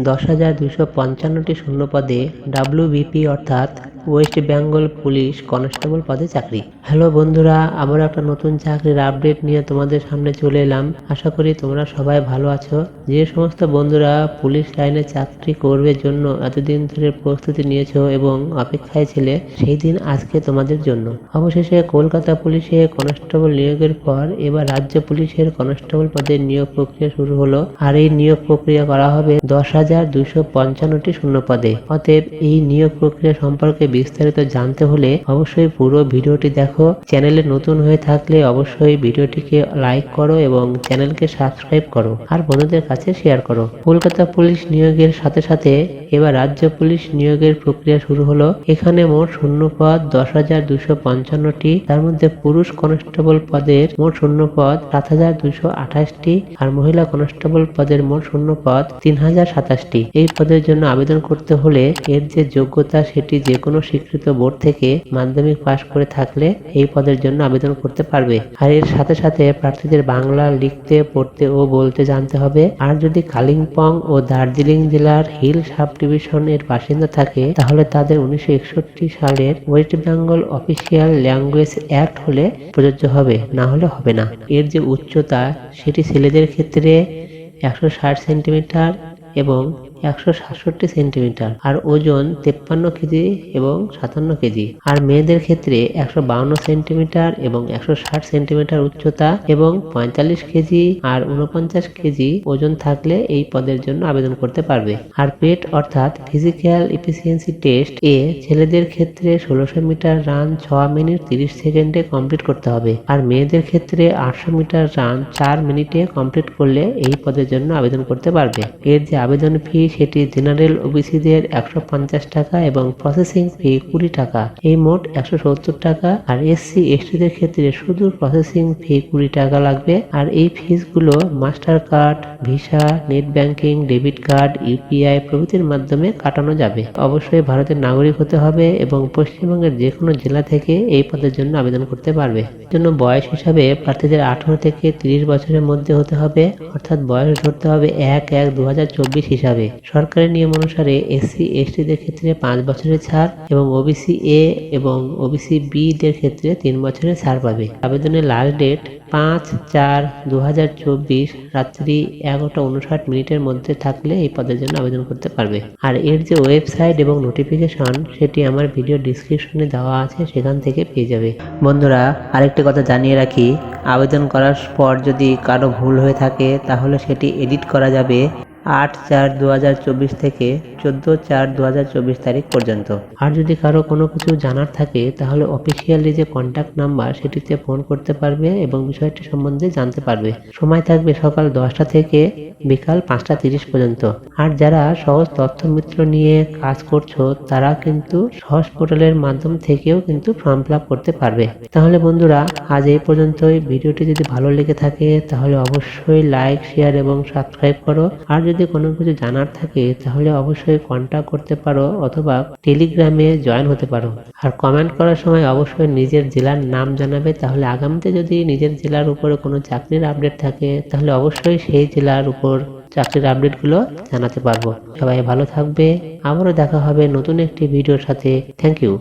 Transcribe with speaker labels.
Speaker 1: দশ হাজার দুশো পঞ্চান্নটি শূন্যপদে ডাব্লিউবিপি অর্থাৎ ওয়েস্ট বেঙ্গল পুলিশ কনস্টেবল পদে চাকরি। হ্যালো বন্ধুরা, আবার একটা নতুন চাকরির আপডেট নিয়ে তোমাদের সামনে চলে এলাম। আশা করি তোমরা সবাই ভালো আছো। যে সমস্ত বন্ধুরা পুলিশ লাইনে চাকরি করবে জন্য এতদিন ধরে প্রস্তুতি নিয়েছো এবং অপেক্ষায় ছিলে, সেই দিন আজকে তোমাদের জন্য। অবশেষে কলকাতা পুলিশে কনস্টেবল নিয়োগের পর এবার রাজ্য পুলিশের কনস্টেবল পদের নিয়োগ প্রক্রিয়া শুরু হলো। আর এই নিয়োগ প্রক্রিয়া করা হবে দশ হাজার দুশো পঞ্চান্নটি শূন্য পদে। অতএব এই নিয়োগ প্রক্রিয়া সম্পর্কে বিস্তারিত জানতে হলে অবশ্যই পুরো ভিডিওটি দেখো। চ্যানেলে নতুন হয়ে থাকলে অবশ্যই ভিডিওটিকে লাইক করো এবং চ্যানেলকে সাবস্ক্রাইব করো আর বন্ধুদের কাছে শেয়ার করো। কলকাতা পুলিশ নিয়োগের সাথে সাথে এবার রাজ্য পুলিশ নিয়োগের প্রক্রিয়া শুরু হলো। এখানে মোট শূন্য পদ দশ হাজার দুশো পঞ্চান্নটি, তার মধ্যে পুরুষ কনস্টেবল পদের মোট শূন্য পদ সাত হাজার দুশো আঠাশটি আর মহিলা কনস্টেবল পদের মোট শূন্য পদ তিন হাজার সাতাশটি। এই পদের জন্য আবেদন করতে হলে এর যে যোগ্যতা সেটি যে কোনো স্বীকৃত বোর্ড থেকে মাধ্যমিক পাশ করে থাকলে এই পদের জন্য আবেদন করতে পারবে। আর এর সাথে সাথে প্রার্থীদের বাংলা লিখতে, পড়তে ও বলতে জানতে হবে। আর যদি কালিম্পং ও দার্জিলিং জেলার হিল সাব ডিভিশন এর বাসিন্দা থাকে, তাহলে তাদের উনিশশো একষট্টি সালের West Bengal Official Language Act হলে প্রযোজ্য হবে, না হলে হবে না। এর যে উচ্চতা, সেটি ছেলেদের ক্ষেত্রে একশো ষাট সেন্টিমিটার এবং একশো সাতষট্টি সেন্টিমিটার আর ওজন তেপ্পান্ন কেজি এবং সাতান্ন কেজি। আর মেয়েদের ক্ষেত্রে একশো বাউন্ন সেন্টিমিটার এবং একশো ষাট সেন্টিমিটার উচ্চতা এবং পঁয়তাল্লিশ কেজি আর উনপঞ্চাশ কেজি ওজন থাকলে এই পদের জন্য আবেদন করতে পারবে। আর পেট অর্থাৎ ফিজিক্যাল ইফিসিয়েন্সি টেস্ট এ ছেলেদের ক্ষেত্রে ষোলোশো মিটার রান ছ মিনিট তিরিশ সেকেন্ডে কমপ্লিট করতে হবে। আর মেয়েদের ক্ষেত্রে আটশো মিটার রান চার মিনিটে কমপ্লিট করলে এই পদের জন্য আবেদন করতে পারবে। এর যে আবেদন ফি সেটি জেনারেল ওবিসিদের একশো পঞ্চাশ টাকা এবং প্রসেসিং ফি কুড়ি টাকা। এই মোট একশো সত্তর টাকা। আর এসসি এসটিদের ক্ষেত্রে শুধু প্রসেসিং ফি কুড়ি টাকা লাগবে। আর এই ফিসগুলো Mastercard Visa, net banking, debit card UPI প্রভৃতির মাধ্যমে কাটানো যাবে। অবশ্যই ভারতের নাগরিক হতে হবে এবং পশ্চিমবঙ্গের যে কোনো জেলা থেকে এই পদের জন্য আবেদন করতে পারবে। জন্য বয়স হিসাবে প্রার্থীদের আঠারো থেকে তিরিশ বছরের মধ্যে হতে হবে। অর্থাৎ বয়স ধরতে হবে এক এক দু হিসাবে। সরকারি নিয়ম অনুসারে এসসি, এসটিদের ক্ষেত্রে পাঁচ বছরের ছাড় এবং ওবিসি এ এবং ওবিসি বি দের ক্ষেত্রে তিন বছরের ছাড় পাবে। আবেদনের লাস্ট ডেট পাঁচ চার দু হাজার চব্বিশ রাত্রি এগারোটা উনষাট মিনিটের মধ্যে থাকলে এই পদের জন্য আবেদন করতে পারবে। আর এর যে ওয়েবসাইট এবং নোটিফিকেশন সেটি আমার ভিডিও ডিসক্রিপশনে দেওয়া আছে, সেখান থেকে পেয়ে যাবে। বন্ধুরা, আরেকটি কথা জানিয়ে রাখি, আবেদন করার পর যদি কারও ভুল হয়ে থাকে, তাহলে সেটি এডিট করা যাবে। আট চার দু হাজার চব্বিশ থেকে চোদ্দ চার দু হাজার চব্বিশ তারিখ পর্যন্ত। আর যদি কারও কোনো কিছু জানার থাকে, তাহলে অফিসিয়ালি যে কন্ট্যাক্ট নাম্বার সেটিতে ফোন করতে পারবে এবং বিষয়টি সম্বন্ধে জানতে পারবে। সময় থাকবে সকাল দশটা থেকে বিকাল পাঁচটা তিরিশ পর্যন্ত। আর যারা সহজ তথ্য মিত্র নিয়ে কাজ করছ, তারা কিন্তু সহজ পোর্টালের মাধ্যম থেকেও কিন্তু ফর্ম ফিল করতে পারবে। তাহলে বন্ধুরা, আজ এই পর্যন্তই। ভিডিওটি যদি ভালো লেগে থাকে, তাহলে অবশ্যই লাইক শেয়ার এবং সাবস্ক্রাইব করো। আর যদি কোনো কিছু জানার থাকে, তাহলে অবশ্যই কন্ট্যাক্ট করতে পারো অথবা টেলিগ্রামে জয়েন হতে পারো। আর কমেন্ট করার সময় অবশ্যই নিজের জেলার নাম জানাবে। তাহলে আগামীতে যদি নিজের জেলার উপরে কোনো চাকরির আপডেট থাকে, তাহলে অবশ্যই সেই জেলার উপর চাকরির আপডেটগুলো জানাতে পারব। সবাই ভালো থাকবে। আবারও দেখা হবে নতুন একটি ভিডিওর সাথে। Thank you